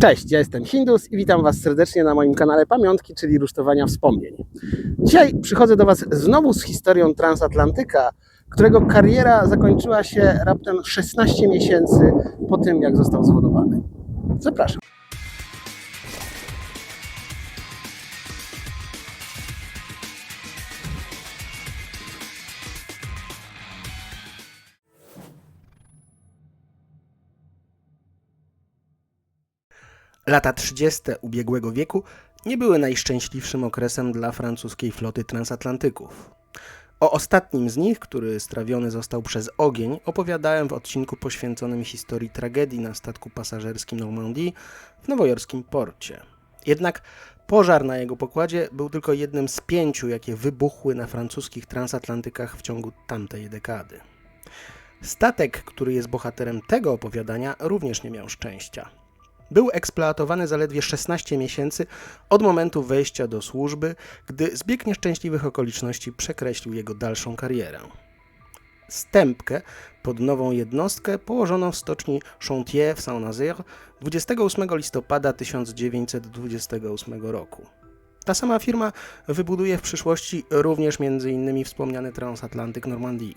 Cześć, ja jestem Hindus i witam Was serdecznie na moim kanale Pamiątki, czyli rusztowania wspomnień. Dzisiaj przychodzę do Was znowu z historią transatlantyka, którego kariera zakończyła się raptem 16 miesięcy po tym, jak został zwodowany. Zapraszam. Lata 30. ubiegłego wieku nie były najszczęśliwszym okresem dla francuskiej floty transatlantyków. O ostatnim z nich, który strawiony został przez ogień, opowiadałem w odcinku poświęconym historii tragedii na statku pasażerskim Normandie w nowojorskim porcie. Jednak pożar na jego pokładzie był tylko jednym z pięciu, jakie wybuchły na francuskich transatlantykach w ciągu tamtej dekady. Statek, który jest bohaterem tego opowiadania, również nie miał szczęścia. Był eksploatowany zaledwie 16 miesięcy od momentu wejścia do służby, gdy zbieg nieszczęśliwych okoliczności przekreślił jego dalszą karierę. Stępkę pod nową jednostkę położono w stoczni Chantier w Saint-Nazaire 28 listopada 1928 roku. Ta sama firma wybuduje w przyszłości również m.in. wspomniany transatlantyk Normandii.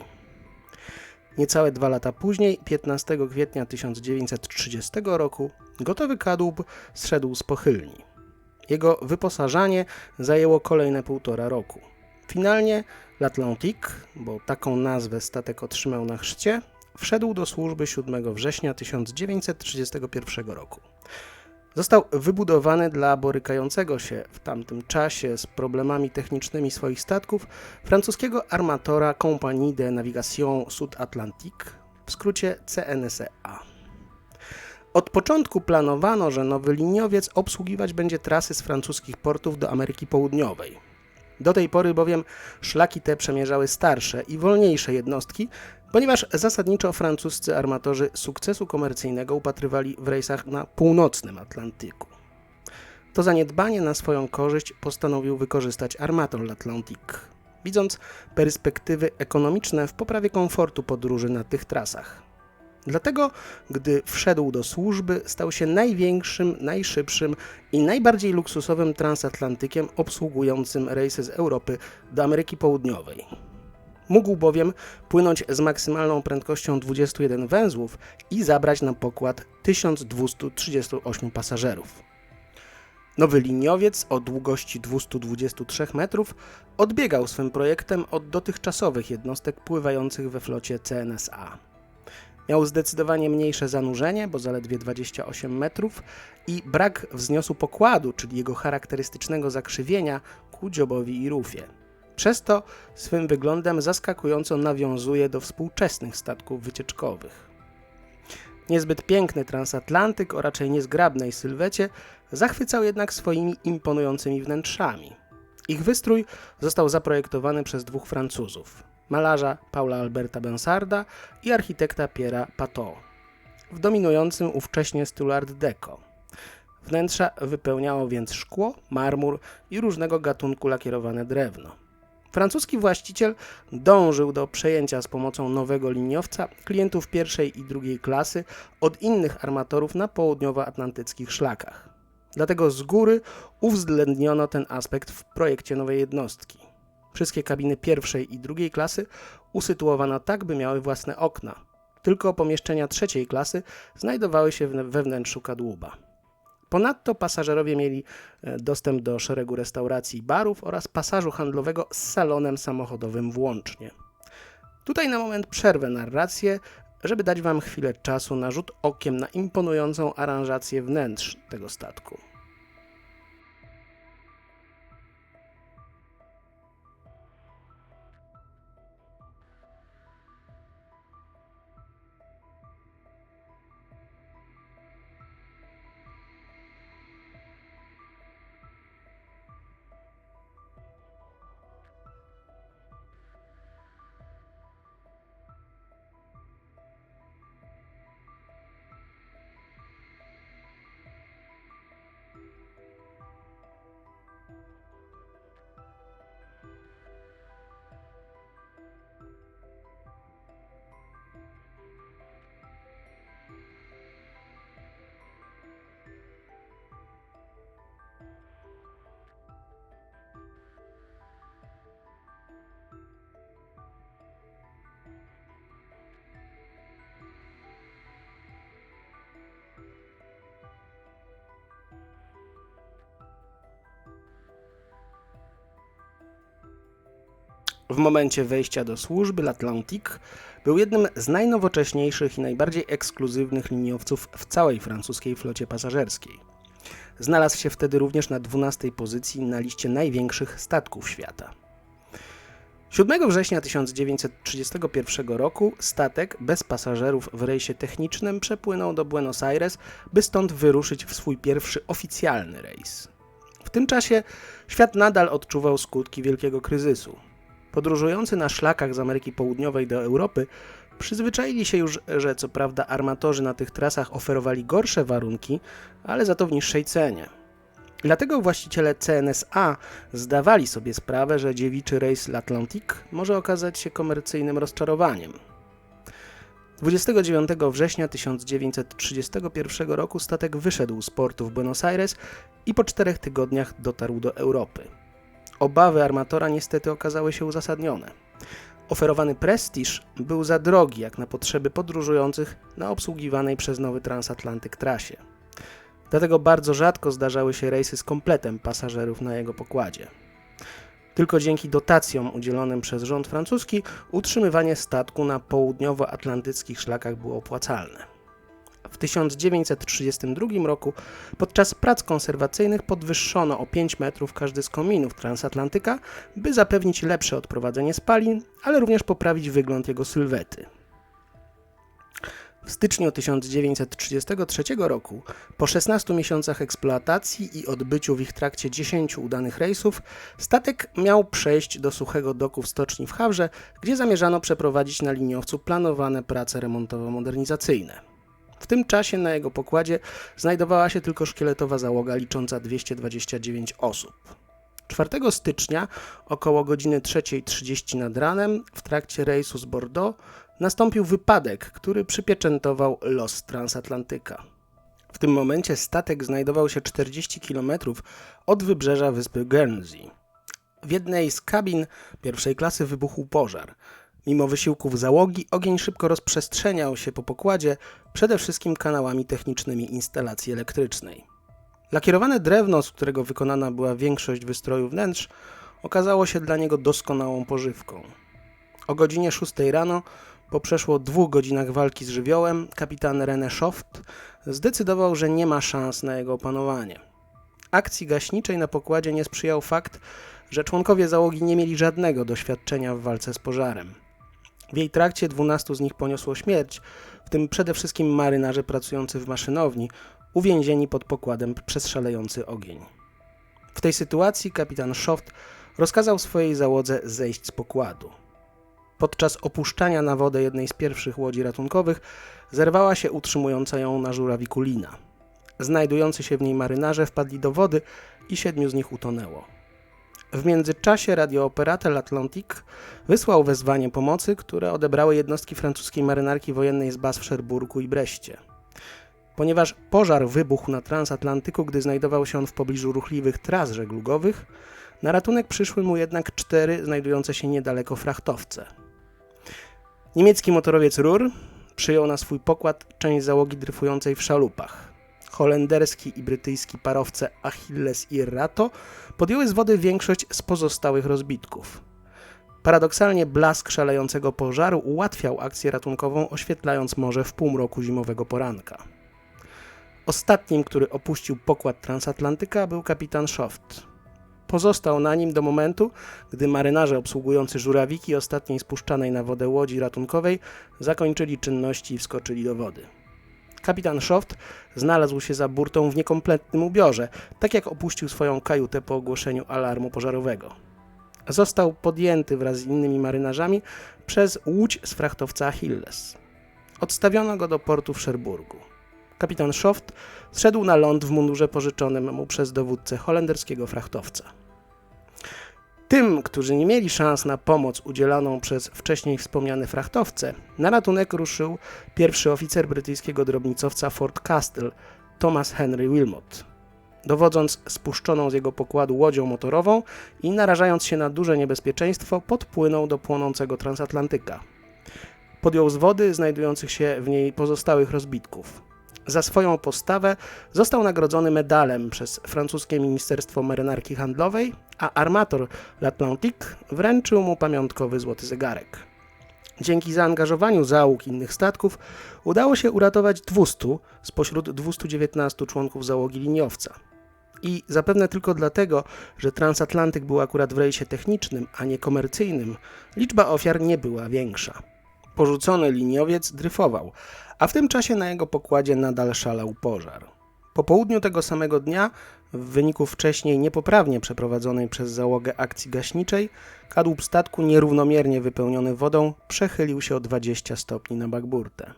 Niecałe dwa lata później, 15 kwietnia 1930 roku, gotowy kadłub zszedł z pochylni. Jego wyposażanie zajęło kolejne półtora roku. Finalnie l'Atlantique, bo taką nazwę statek otrzymał na chrzcie, wszedł do służby 7 września 1931 roku. Został wybudowany dla borykającego się w tamtym czasie z problemami technicznymi swoich statków francuskiego armatora Compagnie de Navigation Sud-Atlantique, w skrócie CNSA. Od początku planowano, że nowy liniowiec obsługiwać będzie trasy z francuskich portów do Ameryki Południowej. Do tej pory bowiem szlaki te przemierzały starsze i wolniejsze jednostki, ponieważ zasadniczo francuscy armatorzy sukcesu komercyjnego upatrywali w rejsach na północnym Atlantyku. To zaniedbanie na swoją korzyść postanowił wykorzystać armator L'Atlantique, widząc perspektywy ekonomiczne w poprawie komfortu podróży na tych trasach. Dlatego, gdy wszedł do służby, stał się największym, najszybszym i najbardziej luksusowym transatlantykiem obsługującym rejsy z Europy do Ameryki Południowej. Mógł bowiem płynąć z maksymalną prędkością 21 węzłów i zabrać na pokład 1238 pasażerów. Nowy liniowiec o długości 223 metrów odbiegał swym projektem od dotychczasowych jednostek pływających we flocie CNSA. Miał zdecydowanie mniejsze zanurzenie, bo zaledwie 28 metrów, i brak wzniosu pokładu, czyli jego charakterystycznego zakrzywienia ku dziobowi i rufie. Przez to swym wyglądem zaskakująco nawiązuje do współczesnych statków wycieczkowych. Niezbyt piękny transatlantyk o raczej niezgrabnej sylwecie zachwycał jednak swoimi imponującymi wnętrzami. Ich wystrój został zaprojektowany przez dwóch Francuzów malarza Paula Alberta Bensarda i architekta Piera Patot, w dominującym ówcześnie stylu Art Deco. Wnętrza wypełniało więc szkło, marmur i różnego gatunku lakierowane drewno. Francuski właściciel dążył do przejęcia z pomocą nowego liniowca klientów pierwszej i drugiej klasy od innych armatorów na południowoatlantyckich szlakach. Dlatego z góry uwzględniono ten aspekt w projekcie nowej jednostki. Wszystkie kabiny pierwszej i drugiej klasy usytuowano tak, by miały własne okna. Tylko pomieszczenia trzeciej klasy znajdowały się we wnętrzu kadłuba. Ponadto pasażerowie mieli e, dostęp do szeregu restauracji i barów oraz pasażu handlowego z salonem samochodowym włącznie. Tutaj na moment przerwę narrację, żeby dać Wam chwilę czasu na rzut okiem na imponującą aranżację wnętrz tego statku. W momencie wejścia do służby l'Atlantique był jednym z najnowocześniejszych i najbardziej ekskluzywnych liniowców w całej francuskiej flocie pasażerskiej. Znalazł się wtedy również na 12 pozycji na liście największych statków świata. 7 września 1931 roku statek bez pasażerów w rejsie technicznym przepłynął do Buenos Aires, by stąd wyruszyć w swój pierwszy oficjalny rejs. W tym czasie świat nadal odczuwał skutki wielkiego kryzysu. Podróżujący na szlakach z Ameryki Południowej do Europy przyzwyczaili się już, że co prawda armatorzy na tych trasach oferowali gorsze warunki, ale za to w niższej cenie. Dlatego właściciele CNSA zdawali sobie sprawę, że dziewiczy rejs l'Atlantique może okazać się komercyjnym rozczarowaniem. 29 września 1931 roku statek wyszedł z portu w Buenos Aires i po czterech tygodniach dotarł do Europy. Obawy armatora niestety okazały się uzasadnione. Oferowany prestiż był za drogi jak na potrzeby podróżujących na obsługiwanej przez nowy transatlantyk trasie. Dlatego bardzo rzadko zdarzały się rejsy z kompletem pasażerów na jego pokładzie. Tylko dzięki dotacjom udzielonym przez rząd francuski utrzymywanie statku na południowoatlantyckich szlakach było opłacalne. W 1932 roku podczas prac konserwacyjnych podwyższono o 5 metrów każdy z kominów transatlantyka, by zapewnić lepsze odprowadzenie spalin, ale również poprawić wygląd jego sylwety. W styczniu 1933 roku, po 16 miesiącach eksploatacji i odbyciu w ich trakcie 10 udanych rejsów, statek miał przejść do suchego doku w stoczni w Hawrze, gdzie zamierzano przeprowadzić na liniowcu planowane prace remontowo-modernizacyjne. W tym czasie na jego pokładzie znajdowała się tylko szkieletowa załoga licząca 229 osób. 4 stycznia około godziny 3.30 nad ranem w trakcie rejsu z Bordeaux nastąpił wypadek, który przypieczętował los transatlantyka. W tym momencie statek znajdował się 40 km od wybrzeża wyspy Guernsey. W jednej z kabin pierwszej klasy wybuchł pożar. Mimo wysiłków załogi, ogień szybko rozprzestrzeniał się po pokładzie, przede wszystkim kanałami technicznymi instalacji elektrycznej. Lakierowane drewno, z którego wykonana była większość wystroju wnętrz, okazało się dla niego doskonałą pożywką. O godzinie 6 rano, po przeszło dwóch godzinach walki z żywiołem, kapitan René Schoft zdecydował, że nie ma szans na jego opanowanie. Akcji gaśniczej na pokładzie nie sprzyjał fakt, że członkowie załogi nie mieli żadnego doświadczenia w walce z pożarem. W jej trakcie 12 z nich poniosło śmierć, w tym przede wszystkim marynarze pracujący w maszynowni, uwięzieni pod pokładem przez szalejący ogień. W tej sytuacji kapitan Schoft rozkazał swojej załodze zejść z pokładu. Podczas opuszczania na wodę jednej z pierwszych łodzi ratunkowych zerwała się utrzymująca ją na żurawiku. Znajdujący się w niej marynarze wpadli do wody i siedmiu z nich utonęło. W międzyczasie radiooperatel Atlantique wysłał wezwanie pomocy, które odebrały jednostki francuskiej marynarki wojennej z baz w Szerburgu i Breście. Ponieważ pożar wybuchł na transatlantyku, gdy znajdował się on w pobliżu ruchliwych tras żeglugowych, na ratunek przyszły mu jednak cztery znajdujące się niedaleko frachtowce. Niemiecki motorowiec Ruhr przyjął na swój pokład część załogi dryfującej w szalupach. Holenderski i brytyjski parowce Achilles i Rato podjęły z wody większość z pozostałych rozbitków. Paradoksalnie blask szalejącego pożaru ułatwiał akcję ratunkową, oświetlając morze w półmroku zimowego poranka. Ostatnim, który opuścił pokład transatlantyka, był kapitan Schoft. Pozostał na nim do momentu, gdy marynarze obsługujący żurawiki ostatniej spuszczanej na wodę łodzi ratunkowej zakończyli czynności i wskoczyli do wody. Kapitan Schoft znalazł się za burtą w niekompletnym ubiorze, tak jak opuścił swoją kajutę po ogłoszeniu alarmu pożarowego. Został podjęty wraz z innymi marynarzami przez łódź z frachtowca Achilles. Odstawiono go do portu w Szerburgu. Kapitan Schoft zszedł na ląd w mundurze pożyczonym mu przez dowódcę holenderskiego frachtowca. Tym, którzy nie mieli szans na pomoc udzielaną przez wcześniej wspomniane frachtowce, na ratunek ruszył pierwszy oficer brytyjskiego drobnicowca Fort Castle, Thomas Henry Wilmot. Dowodząc spuszczoną z jego pokładu łodzią motorową i narażając się na duże niebezpieczeństwo, podpłynął do płonącego transatlantyka. Podjął z wody znajdujących się w niej pozostałych rozbitków. Za swoją postawę został nagrodzony medalem przez francuskie Ministerstwo Marynarki Handlowej, a armator L'Atlantique wręczył mu pamiątkowy złoty zegarek. Dzięki zaangażowaniu załóg innych statków udało się uratować 200 spośród 219 członków załogi liniowca. I zapewne tylko dlatego, że transatlantyk był akurat w rejsie technicznym, a nie komercyjnym, liczba ofiar nie była większa. Porzucony liniowiec dryfował, a w tym czasie na jego pokładzie nadal szalał pożar. Po południu tego samego dnia, w wyniku wcześniej niepoprawnie przeprowadzonej przez załogę akcji gaśniczej, kadłub statku nierównomiernie wypełniony wodą przechylił się o 20 stopni na bakburtę.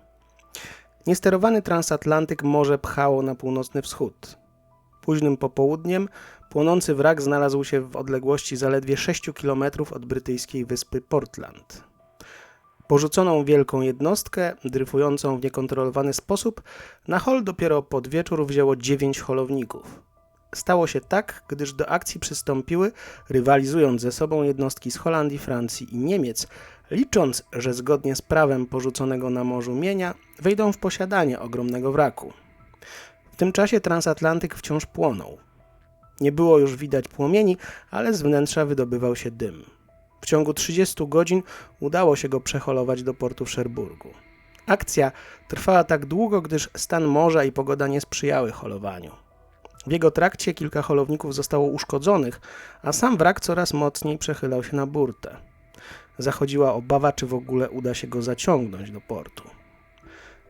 Niesterowany transatlantyk morze pchało na północny wschód. Późnym popołudniem płonący wrak znalazł się w odległości zaledwie 6 km od brytyjskiej wyspy Portland. Porzuconą wielką jednostkę, dryfującą w niekontrolowany sposób, na hol dopiero pod wieczór wzięło dziewięć holowników. Stało się tak, gdyż do akcji przystąpiły, rywalizując ze sobą jednostki z Holandii, Francji i Niemiec, licząc, że zgodnie z prawem porzuconego na morzu mienia wejdą w posiadanie ogromnego wraku. W tym czasie transatlantyk wciąż płonął. Nie było już widać płomieni, ale z wnętrza wydobywał się dym. W ciągu 30 godzin udało się go przeholować do portu w Szerburgu. Akcja trwała tak długo, gdyż stan morza i pogoda nie sprzyjały holowaniu. W jego trakcie kilka holowników zostało uszkodzonych, a sam wrak coraz mocniej przechylał się na burtę. Zachodziła obawa, czy w ogóle uda się go zaciągnąć do portu.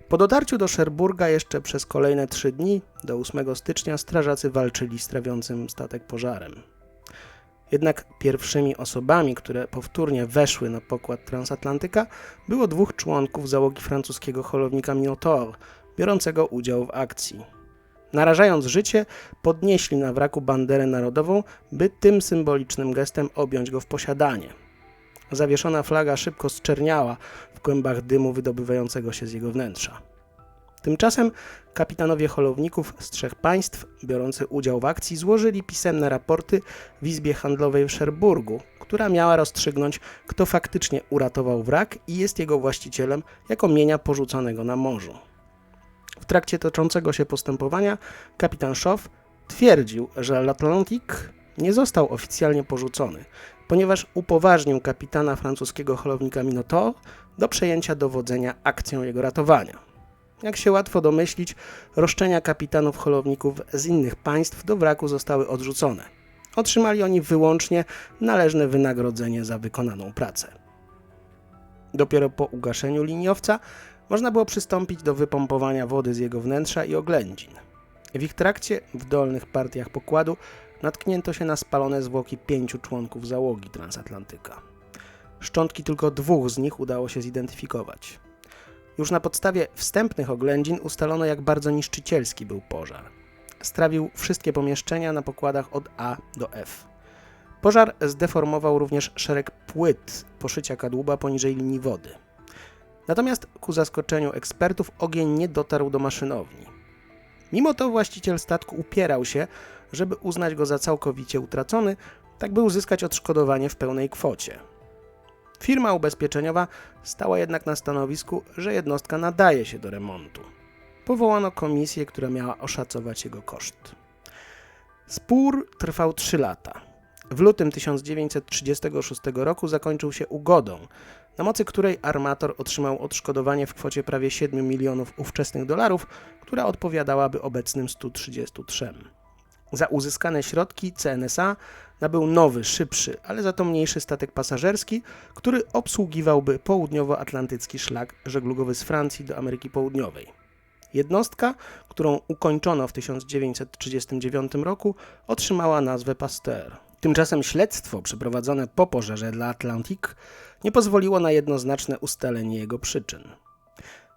Po dotarciu do Szerburga jeszcze przez kolejne trzy dni, do 8 stycznia, strażacy walczyli z trawiącym statek pożarem. Jednak pierwszymi osobami, które powtórnie weszły na pokład transatlantyka, było dwóch członków załogi francuskiego holownika Minotaur, biorącego udział w akcji. Narażając życie, podnieśli na wraku banderę narodową, by tym symbolicznym gestem objąć go w posiadanie. Zawieszona flaga szybko zczerniała w kłębach dymu wydobywającego się z jego wnętrza. Tymczasem kapitanowie holowników z trzech państw biorący udział w akcji złożyli pisemne raporty w Izbie Handlowej w Szerburgu, która miała rozstrzygnąć, kto faktycznie uratował wrak i jest jego właścicielem jako mienia porzuconego na morzu. W trakcie toczącego się postępowania kapitan Szow twierdził, że L'Atlantic nie został oficjalnie porzucony, ponieważ upoważnił kapitana francuskiego holownika Minotaur do przejęcia dowodzenia akcją jego ratowania. Jak się łatwo domyślić, roszczenia kapitanów holowników z innych państw do wraku zostały odrzucone. Otrzymali oni wyłącznie należne wynagrodzenie za wykonaną pracę. Dopiero po ugaszeniu liniowca można było przystąpić do wypompowania wody z jego wnętrza i oględzin. W ich trakcie, w dolnych partiach pokładu, natknięto się na spalone zwłoki pięciu członków załogi transatlantyka. Szczątki tylko dwóch z nich udało się zidentyfikować. Już na podstawie wstępnych oględzin ustalono, jak bardzo niszczycielski był pożar. Strawił wszystkie pomieszczenia na pokładach od A do F. Pożar zdeformował również szereg płyt poszycia kadłuba poniżej linii wody. Natomiast ku zaskoczeniu ekspertów ogień nie dotarł do maszynowni. Mimo to właściciel statku upierał się, żeby uznać go za całkowicie utracony, tak by uzyskać odszkodowanie w pełnej kwocie. Firma ubezpieczeniowa stała jednak na stanowisku, że jednostka nadaje się do remontu. Powołano komisję, która miała oszacować jego koszt. Spór trwał 3 lata. W lutym 1936 roku zakończył się ugodą, na mocy której armator otrzymał odszkodowanie w kwocie prawie 7 milionów ówczesnych dolarów, która odpowiadałaby obecnym 133. Za uzyskane środki CNSA nabył nowy, szybszy, ale za to mniejszy statek pasażerski, który obsługiwałby południowoatlantycki szlak żeglugowy z Francji do Ameryki Południowej. Jednostka, którą ukończono w 1939 roku, otrzymała nazwę Pasteur. Tymczasem śledztwo przeprowadzone po pożarze dla Atlantic nie pozwoliło na jednoznaczne ustalenie jego przyczyn.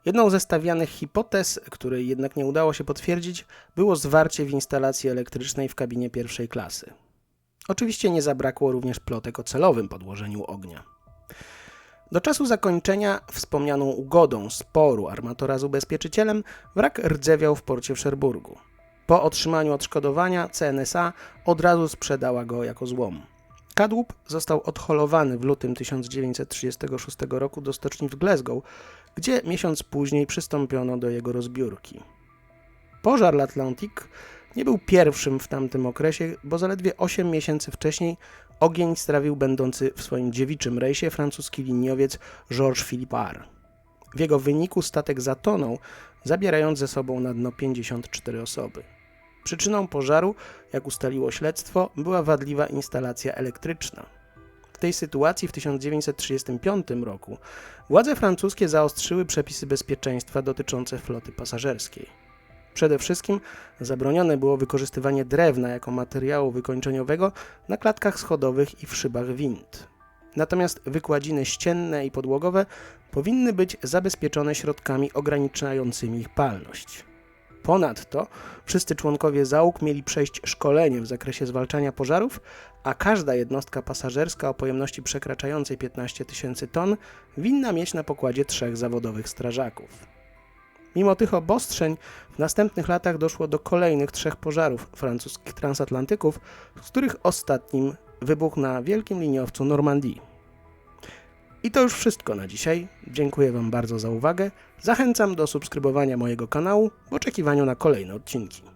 Jedną ze stawianych hipotez, której jednak nie udało się potwierdzić, było zwarcie w instalacji elektrycznej w kabinie pierwszej klasy. Oczywiście nie zabrakło również plotek o celowym podłożeniu ognia. Do czasu zakończenia wspomnianą ugodą sporu armatora z ubezpieczycielem wrak rdzewiał w porcie w Szerburgu. Po otrzymaniu odszkodowania CNSA od razu sprzedała go jako złom. Kadłub został odholowany w lutym 1936 roku do stoczni w Glasgow, gdzie miesiąc później przystąpiono do jego rozbiórki. Pożar l'Atlantic nie był pierwszym w tamtym okresie, bo zaledwie 8 miesięcy wcześniej ogień strawił będący w swoim dziewiczym rejsie francuski liniowiec Georges Philippard. W jego wyniku statek zatonął, zabierając ze sobą na dno 54 osoby. Przyczyną pożaru, jak ustaliło śledztwo, była wadliwa instalacja elektryczna. Tej sytuacji w 1935 roku władze francuskie zaostrzyły przepisy bezpieczeństwa dotyczące floty pasażerskiej. Przede wszystkim zabronione było wykorzystywanie drewna jako materiału wykończeniowego na klatkach schodowych i w szybach wind. Natomiast wykładziny ścienne i podłogowe powinny być zabezpieczone środkami ograniczającymi ich palność. Ponadto wszyscy członkowie załóg mieli przejść szkolenie w zakresie zwalczania pożarów, a każda jednostka pasażerska o pojemności przekraczającej 15 tysięcy ton winna mieć na pokładzie trzech zawodowych strażaków. Mimo tych obostrzeń, w następnych latach doszło do kolejnych trzech pożarów francuskich transatlantyków, z których ostatnim wybuchł na wielkim liniowcu Normandii. I to już wszystko na dzisiaj. Dziękuję Wam bardzo za uwagę. Zachęcam do subskrybowania mojego kanału w oczekiwaniu na kolejne odcinki.